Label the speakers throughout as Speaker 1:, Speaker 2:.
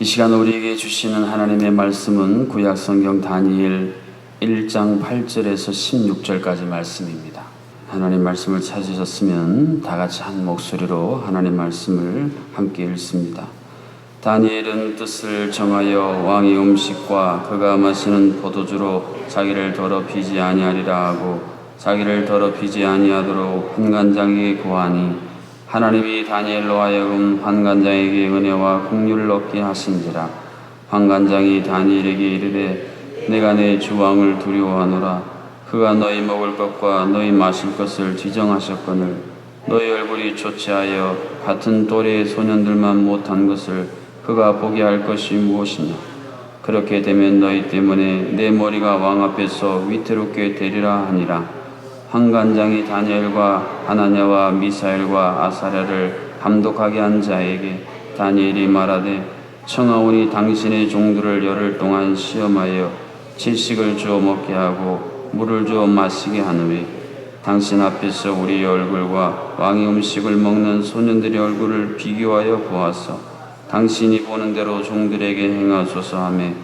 Speaker 1: 이 시간 우리에게 주시는 하나님의 말씀은 구약 성경 다니엘 1장 8절에서 16절까지 말씀입니다. 하나님 말씀을 찾으셨으면 다 같이 한 목소리로 하나님 말씀을 함께 읽습니다. 다니엘은 뜻을 정하여 왕의 음식과 그가 마시는 포도주로 자기를 더럽히지 아니하리라 하고 자기를 더럽히지 아니하도록 환관장에게 구하니 하나님이 다니엘로 하여금 환관장에게 은혜와 긍휼을 얻게 하신지라. 환관장이 다니엘에게 이르되 내가 내 주왕을 두려워하노라. 그가 너희 먹을 것과 너희 마실 것을 지정하셨거늘. 너희 얼굴이 좋지하여 같은 또래의 소년들만 못한 것을 그가 보게 할 것이 무엇이냐? 그렇게 되면 너희 때문에 내 머리가 왕 앞에서 위태롭게 되리라 하니라 환관장이 다니엘과 하나냐와 미사엘과 아사랴를 감독하게 한 자에게 다니엘이 말하되 청하오니 당신의 종들을 열흘 동안 시험하여 질식을 주어 먹게 하고 물을 주어 마시게 하노니 당신 앞에서 우리 얼굴과 왕의 음식을 먹는 소년들의 얼굴을 비교하여 보아서 당신이 보는 대로 종들에게 행하소서 하매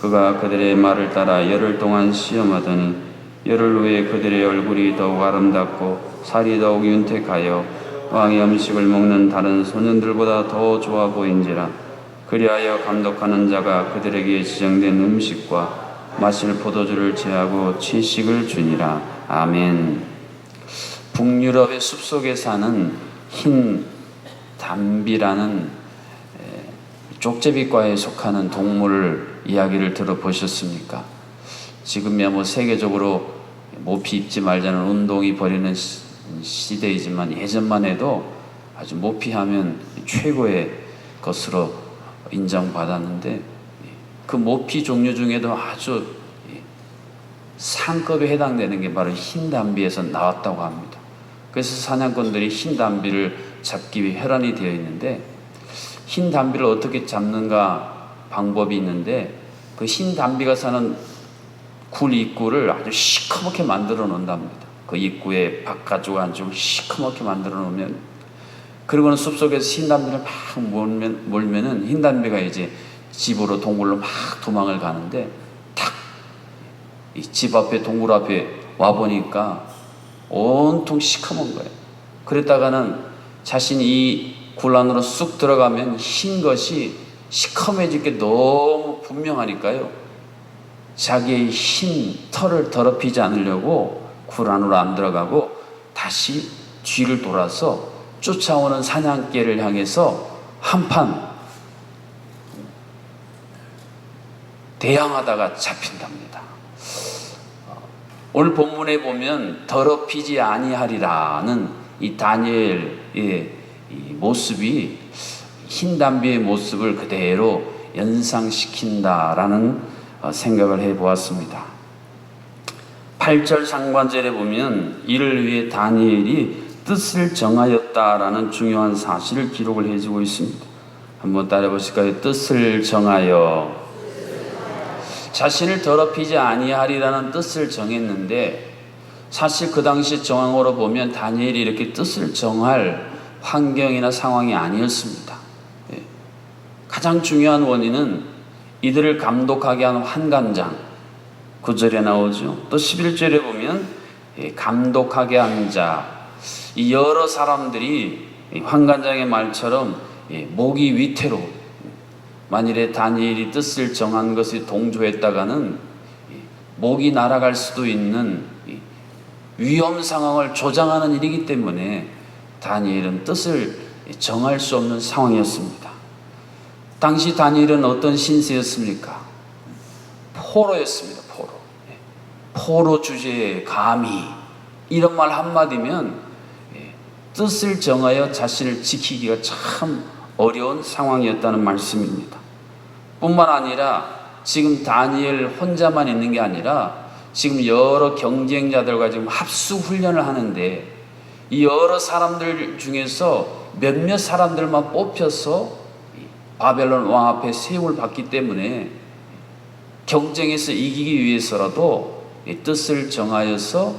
Speaker 1: 그가 그들의 말을 따라 열흘 동안 시험하더니 열흘 후에 그들의 얼굴이 더욱 아름답고 살이 더욱 윤택하여 왕의 음식을 먹는 다른 소년들보다 더 좋아 보인지라 그리하여 감독하는 자가 그들에게 지정된 음식과 마실 포도주를 제하고 취식을 주니라 아멘 북유럽의 숲속에 사는 흰 담비라는 쪽제비과에 속하는 동물 이야기를 들어보셨습니까? 지금이야 뭐 세계적으로 모피 입지 말자는 운동이 벌이는 시 대이지만 예전만 해도 아주 모피하면 최고의 것으로 인정받았는데 그 모피 종류 중에도 아주 상급에 해당되는 게 바로 흰 담비에서 나왔다고 합니다. 그래서 사냥꾼들이 흰 담비를 잡기 위해 혈안이 되어 있는데 흰 담비를 어떻게 잡는가 방법이 있는데 그 흰 담비가 사는 굴 입구를 아주 시커멓게 만들어 놓는답니다. 그 입구에 바깥쪽 안쪽 시커멓게 만들어 놓으면 그리고는 숲속에서 흰담비를 막 몰면, 몰면은 흰담비가 이제 집으로 동굴로 막 도망을 가는데 탁 이 집 앞에 동굴 앞에 와 보니까 온통 시커먼 거예요. 그랬다가는 자신이 이 굴 안으로 쑥 들어가면 흰 것이 시커매질 게 너무 분명하니까요. 자기의 흰 털을 더럽히지 않으려고 굴 안으로 안 들어가고 다시 뒤를 돌아서 쫓아오는 사냥개를 향해서 한판 대항하다가 잡힌답니다. 오늘 본문에 보면 더럽히지 아니하리라는 이 다니엘의 이 모습이 흰 담비의 모습을 그대로 연상시킨다라는 어, 생각을 해 보았습니다. 8절 상관절에 보면 이를 위해 다니엘이 뜻을 정하였다라는 중요한 사실을 기록을 해주고 있습니다. 한번 따라 보실까요? 뜻을 정하여 자신을 더럽히지 아니하리라는 뜻을 정했는데 사실 그 당시 정황으로 보면 다니엘이 이렇게 뜻을 정할 환경이나 상황이 아니었습니다. 예. 가장 중요한 원인은 이들을 감독하게 하는 환관장 9절에 나오죠. 또 11절에 보면 예, 감독하게 한 자, 이 여러 사람들이 환관장의 말처럼 예, 목이 위태로 만일에 다니엘이 뜻을 정한 것이 동조했다가는 목이 날아갈 수도 있는 위험 상황을 조장하는 일이기 때문에 다니엘은 뜻을 정할 수 없는 상황이었습니다. 당시 다니엘은 어떤 신세였습니까? 포로였습니다. 포로. 예. 포로 주제에 감히 이런 말 한마디면 예, 뜻을 정하여 자신을 지키기가 참 어려운 상황이었다는 말씀입니다. 뿐만 아니라 지금 다니엘 혼자만 있는 게 아니라 지금 여러 경쟁자들과 지금 합수 훈련을 하는데 이 여러 사람들 중에서 몇몇 사람들만 뽑혀서 바벨론 왕 앞에 세움을 받기 때문에 경쟁에서 이기기 위해서라도 뜻을 정하여서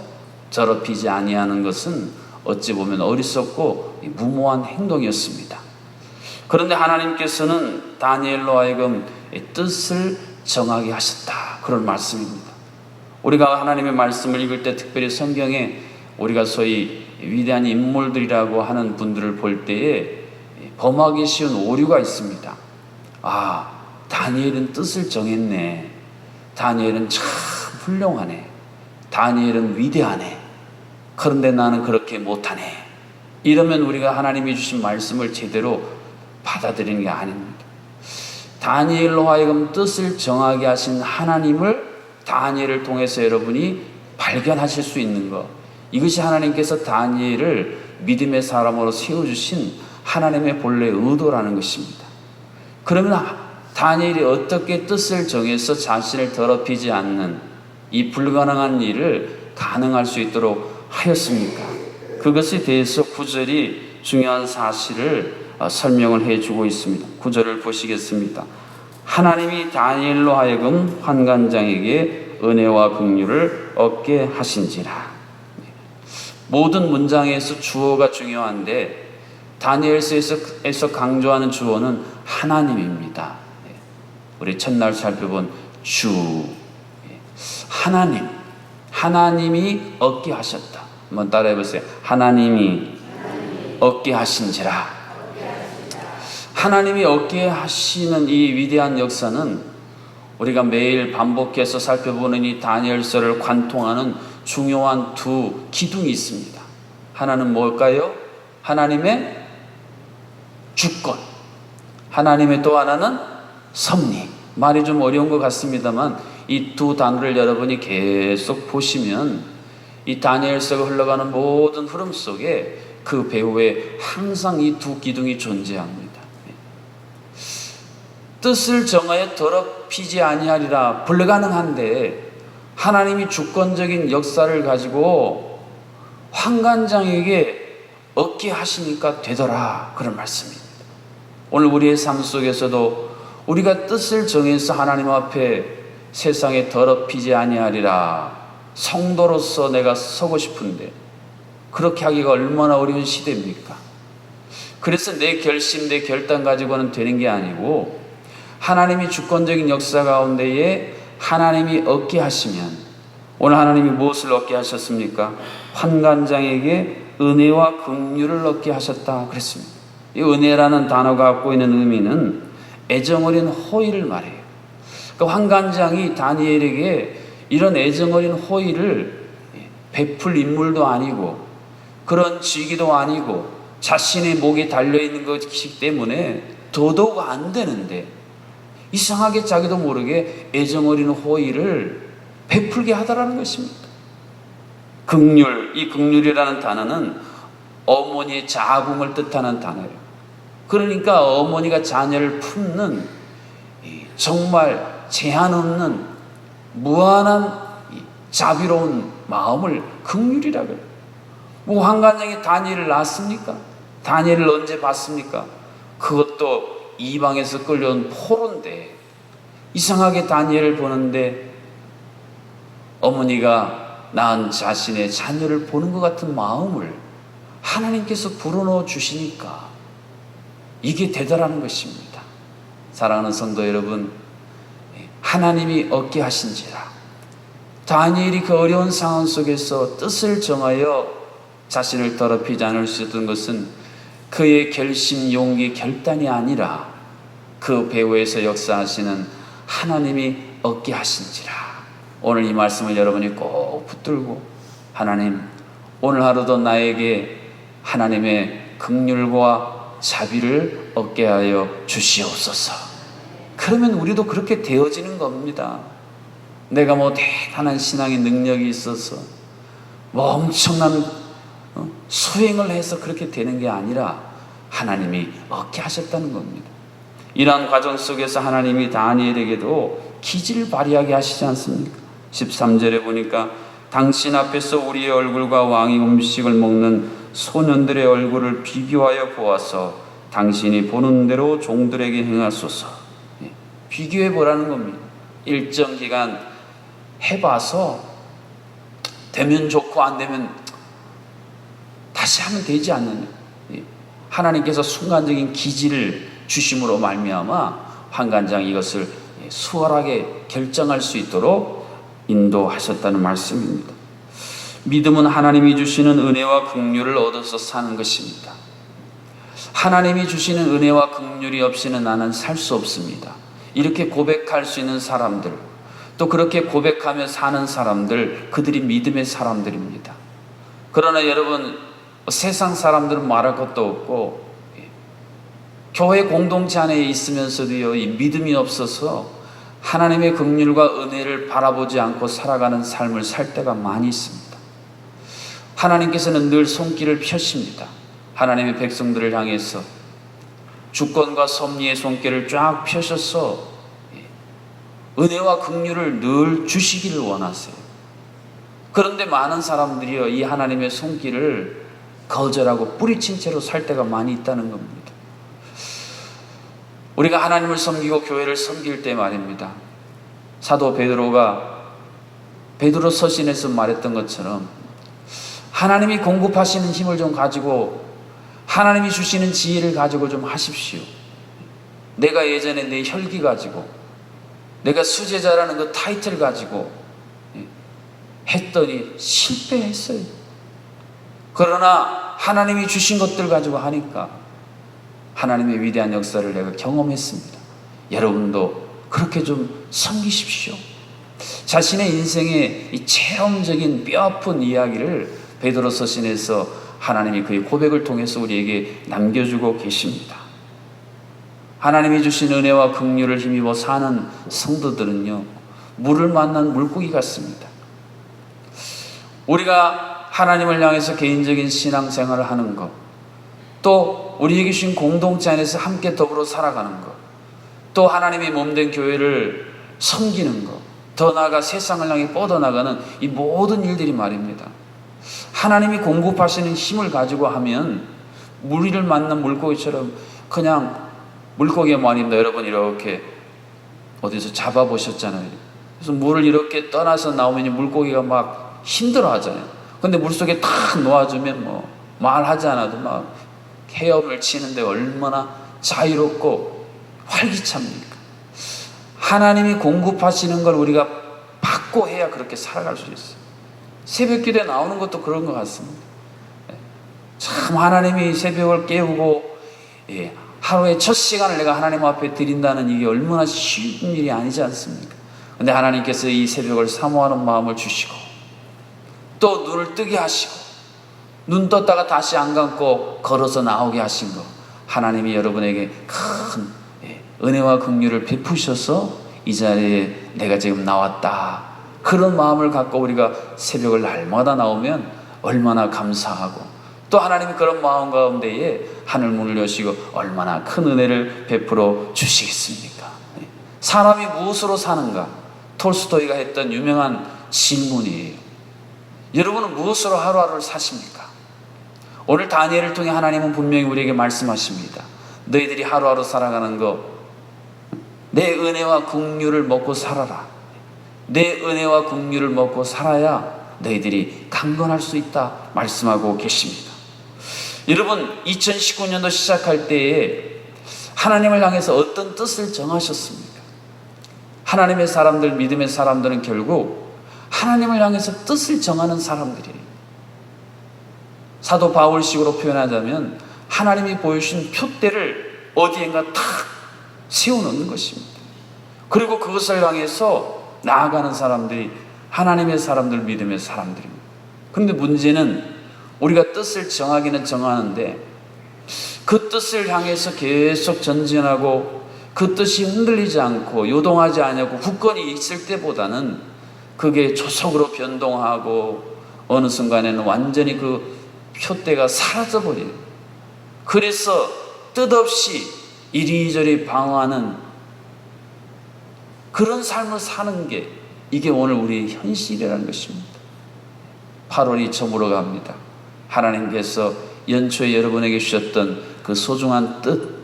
Speaker 1: 더럽히지 아니하는 것은 어찌 보면 어리석고 무모한 행동이었습니다. 그런데 하나님께서는 다니엘로 하여금 이 뜻을 정하게 하셨다. 그런 말씀입니다. 우리가 하나님의 말씀을 읽을 때 특별히 성경에 우리가 소위 위대한 인물들이라고 하는 분들을 볼 때에 범하기 쉬운 오류가 있습니다. 아, 다니엘은 뜻을 정했네. 다니엘은 참 훌륭하네. 다니엘은 위대하네. 그런데 나는 그렇게 못하네. 이러면 우리가 하나님이 주신 말씀을 제대로 받아들이는 게 아닙니다. 다니엘로 하여금 뜻을 정하게 하신 하나님을 다니엘을 통해서 여러분이 발견하실 수 있는 것. 이것이 하나님께서 다니엘을 믿음의 사람으로 세워주신 하나님의 본래 의도라는 것입니다. 그러면 다니엘이 어떻게 뜻을 정해서 자신을 더럽히지 않는 이 불가능한 일을 가능할 수 있도록 하였습니까? 그것에 대해서 구절이 중요한 사실을 어, 설명을 해주고 있습니다. 구절을 보시겠습니다. 하나님이 다니엘로 하여금 환관장에게 은혜와 긍휼을 얻게 하신지라. 모든 문장에서 주어가 중요한데 다니엘서에서 강조하는 주어는 하나님입니다. 우리 첫날 살펴본 주 하나님 하나님이 얻게 하셨다. 한번 따라해 보세요. 하나님이 얻게 하신지라. 하나님이 얻게 하시는 이 위대한 역사는 우리가 매일 반복해서 살펴보는 이 다니엘서를 관통하는 중요한 두 기둥이 있습니다. 하나는 뭘까요? 하나님의 주권. 하나님의 또 하나는 섭리. 말이 좀 어려운 것 같습니다만 이 두 단어를 여러분이 계속 보시면 이 다니엘서가 흘러가는 모든 흐름 속에 그 배후에 항상 이 두 기둥이 존재합니다. 뜻을 정하여 더럽히지 아니하리라 불가능한데 하나님이 주권적인 역사를 가지고 황관장에게 얻게 하시니까 되더라 그런 말씀입니다. 오늘 우리의 삶 속에서도 우리가 뜻을 정해서 하나님 앞에 세상에 더럽히지 아니하리라 성도로서 내가 서고 싶은데 그렇게 하기가 얼마나 어려운 시대입니까? 그래서 내 결심, 내 결단 가지고는 되는 게 아니고 하나님이 주권적인 역사 가운데에 하나님이 얻게 하시면 오늘 하나님이 무엇을 얻게 하셨습니까? 환관장에게 은혜와 긍휼을 얻게 하셨다 그랬습니다. 이 은혜라는 단어가 갖고 있는 의미는 애정 어린 호의를 말해요. 그 환관장이 다니엘에게 이런 애정 어린 호의를 베풀 인물도 아니고 그런 직위도 아니고 자신의 목에 달려 있는 것이기 때문에 더더욱 안 되는데 이상하게 자기도 모르게 애정 어린 호의를 베풀게 하더라는 것입니다. 극률, 이 극률이라는 단어는 어머니의 자궁을 뜻하는 단어예요. 그러니까 어머니가 자녀를 품는 정말 제한 없는 무한한 자비로운 마음을 극률이라 그래요. 뭐 황관장이 다니엘을 낳았습니까? 다니엘을 언제 봤습니까? 그것도 이방에서 끌려온 포로인데 이상하게 다니엘을 보는데 어머니가 낳은 자신의 자녀를 보는 것 같은 마음을 하나님께서 불어넣어 주시니까 이게 되더라는 것입니다. 사랑하는 성도 여러분, 하나님이 얻게 하신지라. 다니엘이 그 어려운 상황 속에서 뜻을 정하여 자신을 더럽히지 않을 수 있었던 것은 그의 결심, 용기, 결단이 아니라 그 배후에서 역사하시는 하나님이 얻게 하신지라. 오늘 이 말씀을 여러분이 꼭 붙들고 하나님 오늘 하루도 나에게 하나님의 긍휼과 자비를 얻게 하여 주시옵소서. 그러면 우리도 그렇게 되어지는 겁니다. 내가 뭐 대단한 신앙의 능력이 있어서 뭐 엄청난 어, 수행을 해서 그렇게 되는 게 아니라 하나님이 얻게 하셨다는 겁니다. 이러한 과정 속에서 하나님이 다니엘에게도 기질을 발휘하게 하시지 않습니까? 13절에 보니까 당신 앞에서 우리의 얼굴과 왕이 음식을 먹는 소년들의 얼굴을 비교하여 보아서 당신이 보는 대로 종들에게 행하소서. 예, 비교해 보라는 겁니다. 일정 기간 해봐서 되면 좋고 안 되면 다시 하면 되지 않느냐. 예, 하나님께서 순간적인 기질을 주심으로 말미암아 환관장 이것을 수월하게 결정할 수 있도록 인도하셨다는 말씀입니다. 믿음은 하나님이 주시는 은혜와 긍휼을 얻어서 사는 것입니다. 하나님이 주시는 은혜와 긍휼이 없이는 나는 살 수 없습니다. 이렇게 고백할 수 있는 사람들, 또 그렇게 고백하며 사는 사람들, 그들이 믿음의 사람들입니다. 그러나 여러분, 세상 사람들은 말할 것도 없고, 교회 공동체 안에 있으면서도요, 이 믿음이 없어서 하나님의 긍휼과 은혜를 바라보지 않고 살아가는 삶을 살 때가 많이 있습니다. 하나님께서는 늘 손길을 펴십니다. 하나님의 백성들을 향해서 주권과 섭리의 손길을 쫙 펴셔서 은혜와 긍휼을 늘 주시기를 원하세요. 그런데 많은 사람들이요 이 하나님의 손길을 거절하고 뿌리친 채로 살 때가 많이 있다는 겁니다. 우리가 하나님을 섬기고 교회를 섬길 때 말입니다. 사도 베드로가 베드로 서신에서 말했던 것처럼 하나님이 공급하시는 힘을 좀 가지고 하나님이 주시는 지혜를 가지고 좀 하십시오. 내가 예전에 내 혈기 가지고 내가 수제자라는 그 타이틀 가지고 했더니 실패했어요. 그러나 하나님이 주신 것들 가지고 하니까 하나님의 위대한 역사를 내가 경험했습니다. 여러분도 그렇게 좀 섬기십시오. 자신의 인생의 이 체험적인 뼈아픈 이야기를 베드로 서신에서 하나님이 그의 고백을 통해서 우리에게 남겨주고 계십니다. 하나님이 주신 은혜와 긍휼을 힘입어 사는 성도들은요 물을 만난 물고기 같습니다. 우리가 하나님을 향해서 개인적인 신앙생활을 하는 것, 또 우리에게 주신 공동체 안에서 함께 더불어 살아가는 것, 또 하나님의 몸된 교회를 섬기는 것, 더 나아가 세상을 향해 뻗어나가는 이 모든 일들이 말입니다. 하나님이 공급하시는 힘을 가지고 하면 무리를 만난 물고기처럼 그냥 물고기가 말입니다. 여러분 이렇게 어디서 잡아보셨잖아요. 그래서 물을 이렇게 떠나서 나오면 물고기가 막 힘들어 하잖아요. 근데 물속에 탁 놓아주면 뭐 말하지 않아도 막 헤엄을 치는데 얼마나 자유롭고 활기찹니까? 하나님이 공급하시는 걸 우리가 받고 해야 그렇게 살아갈 수 있어요. 새벽 기도에 나오는 것도 그런 것 같습니다. 참 하나님이 새벽을 깨우고 예, 하루의 첫 시간을 내가 하나님 앞에 드린다는 이게 얼마나 쉬운 일이 아니지 않습니까? 근데 하나님께서 이 새벽을 사모하는 마음을 주시고 또 눈을 뜨게 하시고 눈 떴다가 다시 안 감고 걸어서 나오게 하신 거 하나님이 여러분에게 큰 예, 은혜와 긍휼을 베푸셔서 이 자리에 내가 지금 나왔다 그런 마음을 갖고 우리가 새벽을 날마다 나오면 얼마나 감사하고 또 하나님이 그런 마음 가운데에 하늘 문을 여시고 얼마나 큰 은혜를 베풀어 주시겠습니까? 예. 사람이 무엇으로 사는가? 톨스토이가 했던 유명한 질문이에요. 여러분은 무엇으로 하루하루를 사십니까? 오늘 다니엘을 통해 하나님은 분명히 우리에게 말씀하십니다. 너희들이 하루하루 살아가는 거 내 은혜와 긍휼을 먹고 살아라. 내 은혜와 긍휼을 먹고 살아야 너희들이 강건할 수 있다 말씀하고 계십니다. 여러분 2019년도 시작할 때에 하나님을 향해서 어떤 뜻을 정하셨습니까? 하나님의 사람들, 믿음의 사람들은 결국 하나님을 향해서 뜻을 정하는 사람들이에요. 사도 바울식으로 표현하자면 하나님이 보여주신 표대를 어디엔가 탁 세워놓는 것입니다. 그리고 그것을 향해서 나아가는 사람들이 하나님의 사람들, 믿음의 사람들입니다. 그런데 문제는 우리가 뜻을 정하기는 정하는데 그 뜻을 향해서 계속 전진하고 그 뜻이 흔들리지 않고 요동하지 않고 굳건히 있을 때보다는 그게 조속으로 변동하고 어느 순간에는 완전히 그 표대가 사라져 버려요. 그래서 뜻없이 이리저리 방황하는 그런 삶을 사는 게 이게 오늘 우리의 현실이라는 것입니다. 8월이 저물어 갑니다. 하나님께서 연초에 여러분에게 주셨던 그 소중한 뜻,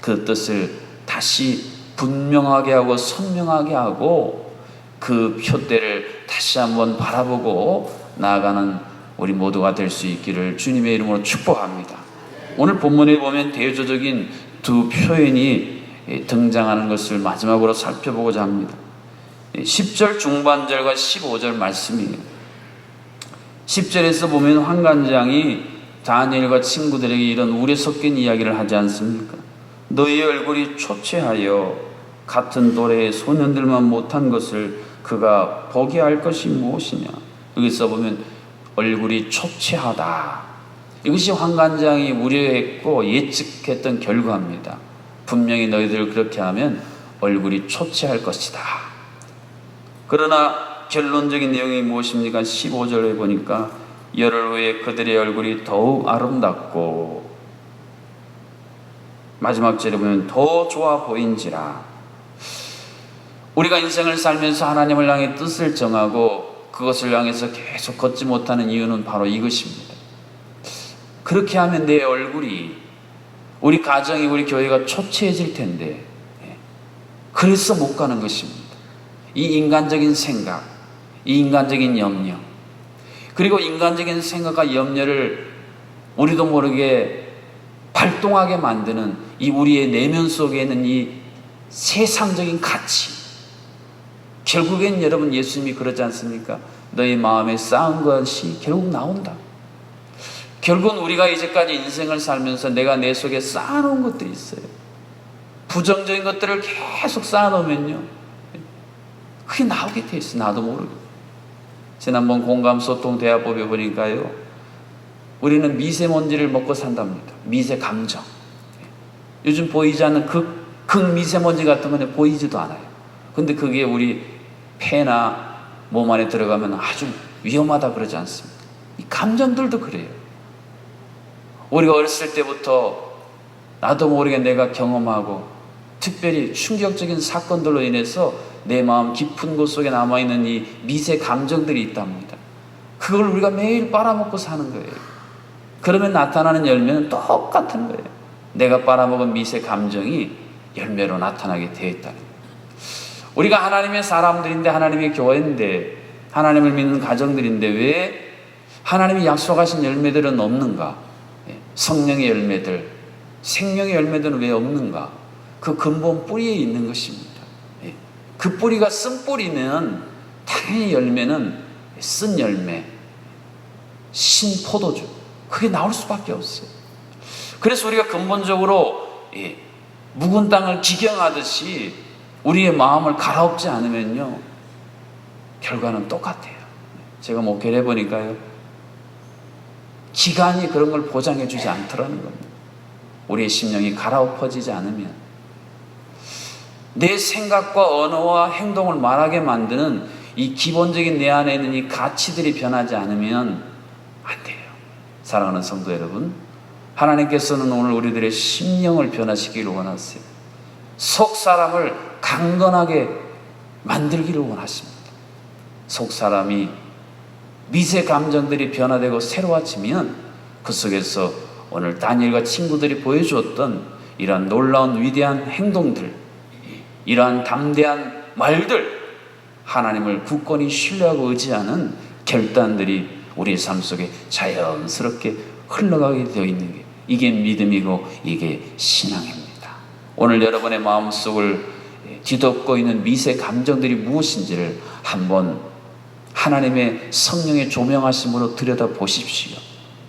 Speaker 1: 그 뜻을 다시 분명하게 하고 선명하게 하고 그 표대를 다시 한번 바라보고 나아가는 우리 모두가 될 수 있기를 주님의 이름으로 축복합니다. 오늘 본문에 보면 대조적인 두 표현이 등장하는 것을 마지막으로 살펴보고자 합니다. 10절 중반절과 15절 말씀이에요. 10절에서 보면 환관장이 다니엘과 친구들에게 이런 우려 섞인 이야기를 하지 않습니까? 너희 얼굴이 초췌하여 같은 또래의 소년들만 못한 것을 그가 보게 할 것이 무엇이냐? 여기서 보면 얼굴이 초췌하다. 이것이 환관장이 우려했고 예측했던 결과입니다. 분명히 너희들 그렇게 하면 얼굴이 초췌할 것이다. 그러나 결론적인 내용이 무엇입니까? 15절에 보니까 열흘 후에 그들의 얼굴이 더욱 아름답고 마지막 절에 보면 더 좋아 보인지라. 우리가 인생을 살면서 하나님을 향해 뜻을 정하고 그것을 향해서 계속 걷지 못하는 이유는 바로 이것입니다. 그렇게 하면 내 얼굴이 우리 가정이 우리 교회가 초췌해질 텐데 예. 그래서 못 가는 것입니다. 이 인간적인 생각, 이 인간적인 염려, 그리고 인간적인 생각과 염려를 우리도 모르게 발동하게 만드는 이 우리의 내면 속에 있는 이 세상적인 가치. 결국엔 여러분 예수님이 그러지 않습니까? 너희 마음에 쌓은 것이 결국 나온다. 결국은 우리가 이제까지 인생을 살면서 내가 내 속에 쌓아놓은 것들이 있어요. 부정적인 것들을 계속 쌓아놓으면요. 그게 나오게 돼 있어. 나도 모르게. 지난번 공감 소통 대화법에 보니까요. 우리는 미세먼지를 먹고 산답니다. 미세 감정. 요즘 보이지 않는 극, 극미세먼지 같은 거는 보이지도 않아요. 근데 그게 우리 폐나 몸 안에 들어가면 아주 위험하다 그러지 않습니까? 이 감정들도 그래요. 우리가 어렸을 때부터 나도 모르게 내가 경험하고 특별히 충격적인 사건들로 인해서 내 마음 깊은 곳 속에 남아있는 이 미세 감정들이 있답니다. 그걸 우리가 매일 빨아먹고 사는 거예요. 그러면 나타나는 열매는 똑같은 거예요. 내가 빨아먹은 미세 감정이 열매로 나타나게 되어 있다는 거예요. 우리가 하나님의 사람들인데 하나님의 교회인데 하나님을 믿는 가정들인데 왜 하나님이 약속하신 열매들은 없는가? 예, 성령의 열매들, 생명의 열매들은 왜 없는가? 그 근본 뿌리에 있는 것입니다. 예, 그 뿌리가 쓴 뿌리는 당연히 열매는 쓴 열매, 신 포도주, 그게 나올 수밖에 없어요. 그래서 우리가 근본적으로 예, 묵은 땅을 기경하듯이 우리의 마음을 갈아엎지 않으면요, 결과는 똑같아요. 제가 목회를 해보니까요, 기간이 그런 걸 보장해 주지 않더라는 겁니다. 우리의 심령이 갈아엎어지지 않으면 내 생각과 언어와 행동을 말하게 만드는 이 기본적인 내 안에 있는 이 가치들이 변하지 않으면 안 돼요. 사랑하는 성도 여러분, 하나님께서는 오늘 우리들의 심령을 변화시키기를 원하세요. 속 사람을 강건하게 만들기를 원하십니다. 속 사람이 미세 감정들이 변화되고 새로워지면 그 속에서 오늘 다니엘과 친구들이 보여주었던 이러한 놀라운 위대한 행동들, 이러한 담대한 말들, 하나님을 굳건히 신뢰하고 의지하는 결단들이 우리의 삶 속에 자연스럽게 흘러가게 되어 있는 게 이게 믿음이고 이게 신앙입니다. 오늘 여러분의 마음속을 뒤덮고 있는 미세 감정들이 무엇인지를 한번 하나님의 성령의 조명하심으로 들여다 보십시오.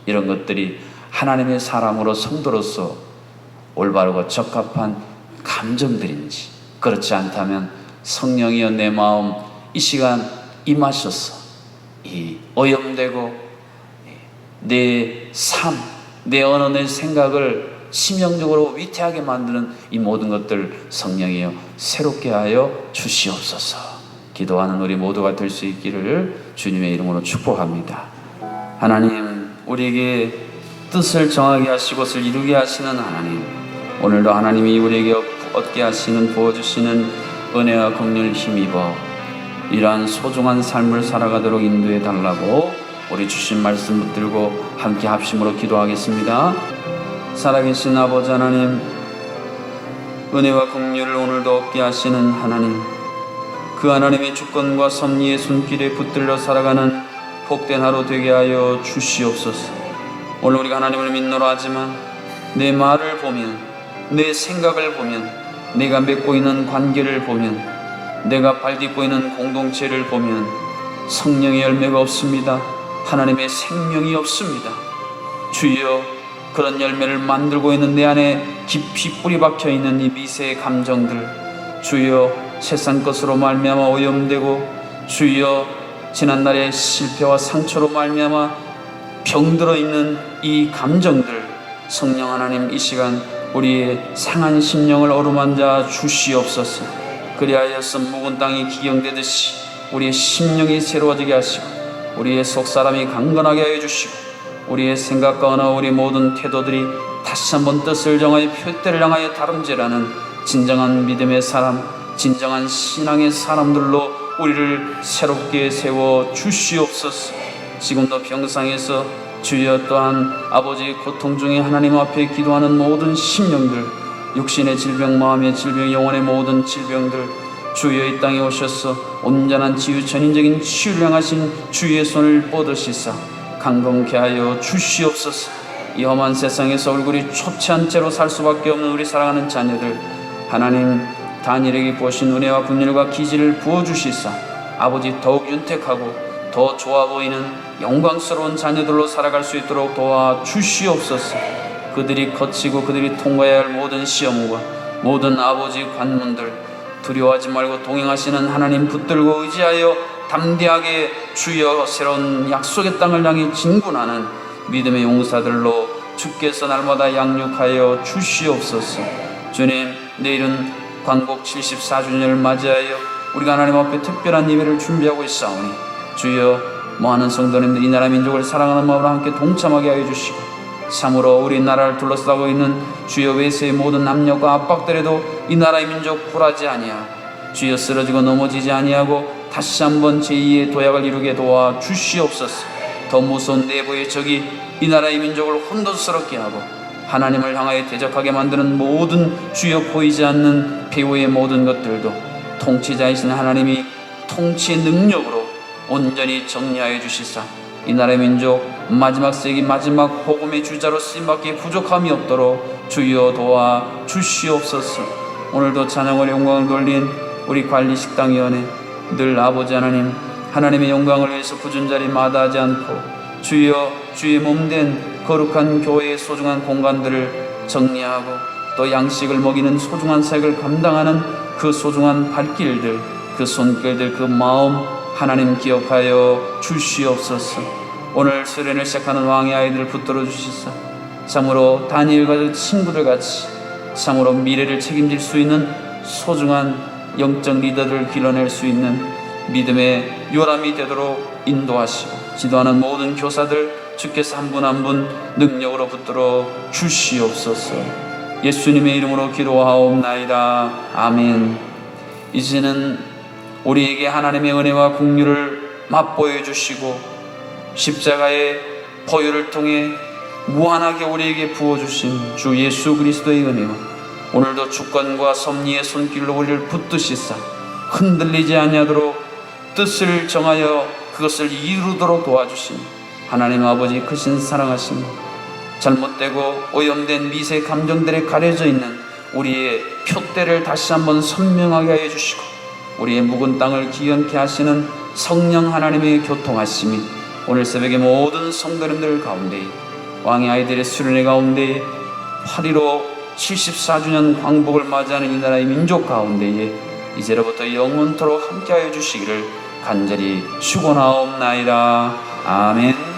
Speaker 1: 이런 것들이 하나님의 사람으로 성도로서 올바르고 적합한 감정들인지 그렇지 않다면 성령이여 내 마음 이 시간 임하셔서 이 오염되고 내 삶, 내 언어, 내 생각을 치명적으로 위태하게 만드는 이 모든 것들 성령이여 새롭게 하여 주시옵소서. 기도하는 우리 모두가 될 수 있기를 주님의 이름으로 축복합니다. 하나님, 우리에게 뜻을 정하게 하시고 것을 이루게 하시는 하나님, 오늘도 하나님이 우리에게 얻게 하시는 부어주시는 은혜와 긍휼 힘입어 이러한 소중한 삶을 살아가도록 인도해 달라고 우리 주신 말씀 붙들고 함께 합심으로 기도하겠습니다. 살아계신 아버지 하나님, 은혜와 긍휼을 오늘도 얻게 하시는 하나님, 그 하나님의 주권과 섭리의 손길에 붙들려 살아가는 복된 하루 되게 하여 주시옵소서. 오늘 우리가 하나님을 믿노라 하지만 내 말을 보면 내 생각을 보면 내가 맺고 있는 관계를 보면 내가 발딛고 있는 공동체를 보면 성령의 열매가 없습니다. 하나님의 생명이 없습니다. 주여 그런 열매를 만들고 있는 내 안에 깊이 뿌리 박혀 있는 이 미세의 감정들 주여 세상 것으로 말미암아 오염되고 주여 지난날의 실패와 상처로 말미암아 병들어 있는 이 감정들 성령 하나님 이 시간 우리의 상한 심령을 어루만져 주시옵소서. 그리하여서 묵은 땅이 기경되듯이 우리의 심령이 새로워지게 하시고 우리의 속사람이 강건하게 하여 주시고 우리의 생각과 언어 우리 모든 태도들이 다시 한번 뜻을 정하여 표대를 향하여 다름질하는 진정한 믿음의 사람 진정한 신앙의 사람들로 우리를 새롭게 세워 주시옵소서. 지금도 병상에서 주여 또한 아버지 고통 중에 하나님 앞에 기도하는 모든 심령들 육신의 질병 마음의 질병 영혼의 모든 질병들 주여 이 땅에 오셔서 온전한 치유 전인적인 치유를 향하신 주의 손을 뻗으시사 강건케 하여 주시옵소서. 이 험한 세상에서 얼굴이 초췌한 채로 살 수밖에 없는 우리 사랑하는 자녀들 하나님 다니엘에게 부으신 은혜와 분열과 기지를 부어주시사 아버지 더욱 윤택하고 더 좋아 보이는 영광스러운 자녀들로 살아갈 수 있도록 도와 주시옵소서. 그들이 거치고 그들이 통과해야 할 모든 시험과 모든 아버지 관문들 두려워하지 말고 동행하시는 하나님 붙들고 의지하여 담대하게 주여 새로운 약속의 땅을 향해 진군하는 믿음의 용사들로 주께서 날마다 양육하여 주시옵소서. 주님 내일은 광복 74주년을 맞이하여 우리가 하나님 앞에 특별한 예배를 준비하고 있사오니 주여 많은 성도님들 이 나라 민족을 사랑하는 마음으로 함께 동참하게 하여 주시고 참으로 우리나라를 둘러싸고 있는 주여 외세의 모든 압력과 압박들에도 이 나라의 민족 굴하지 아니하고 주여 쓰러지고 넘어지지 아니하고 다시 한번 제2의 도약을 이루게 도와 주시옵소서. 더 무서운 내부의 적이 이 나라의 민족을 혼돈스럽게 하고 하나님을 향하여 대적하게 만드는 모든 주여 보이지 않는 배후의 모든 것들도 통치자이신 하나님이 통치의 능력으로 온전히 정리하여 주시사. 이 나라의 민족 마지막 세기 마지막 복음의 주자로 쓰임받기에 부족함이 없도록 주여 도와 주시옵소서. 오늘도 찬양을 영광을 돌린 우리 관리식당위원회 늘 아버지 하나님 하나님의 영광을 위해서 굳은 자리 마다하지 않고 주여 주의 몸된 거룩한 교회의 소중한 공간들을 정리하고 또 양식을 먹이는 소중한 색을 감당하는 그 소중한 발길들 그 손길들 그 마음 하나님 기억하여 주시옵소서. 오늘 수련을 시작하는 왕의 아이들을 붙들어 주시사. 참으로 다니엘과 그 친구들 같이 참으로 미래를 책임질 수 있는 소중한 영적 리더들을 길러낼 수 있는 믿음의 요람이 되도록 인도하시고 지도하는 모든 교사들 주께서 한 분 한 분 능력으로 붙들어 주시옵소서. 예수님의 이름으로 기도하옵나이다. 아멘. 이제는 우리에게 하나님의 은혜와 국류를 맛보여 주시고 십자가의 포유를 통해 무한하게 우리에게 부어주신 주 예수 그리스도의 은혜와 오늘도 주권과 섭리의 손길로 우리를 붙드시사 흔들리지 아니하도록 뜻을 정하여 그것을 이루도록 도와주신 하나님 아버지 크신 사랑하심 잘못되고 오염된 미세 감정들에 가려져 있는 우리의 표대를 다시 한번 선명하게 하여 주시고 우리의 묵은 땅을 기억케 하시는 성령 하나님의 교통하심이 오늘 새벽에 모든 성도님들 가운데 왕의 아이들의 수련회 가운데 8.15 74주년 광복을 맞이하는 이 나라의 민족 가운데에 이제로부터 영원토록 함께하여 주시기를 간절히 축원하옵나이다. 아멘.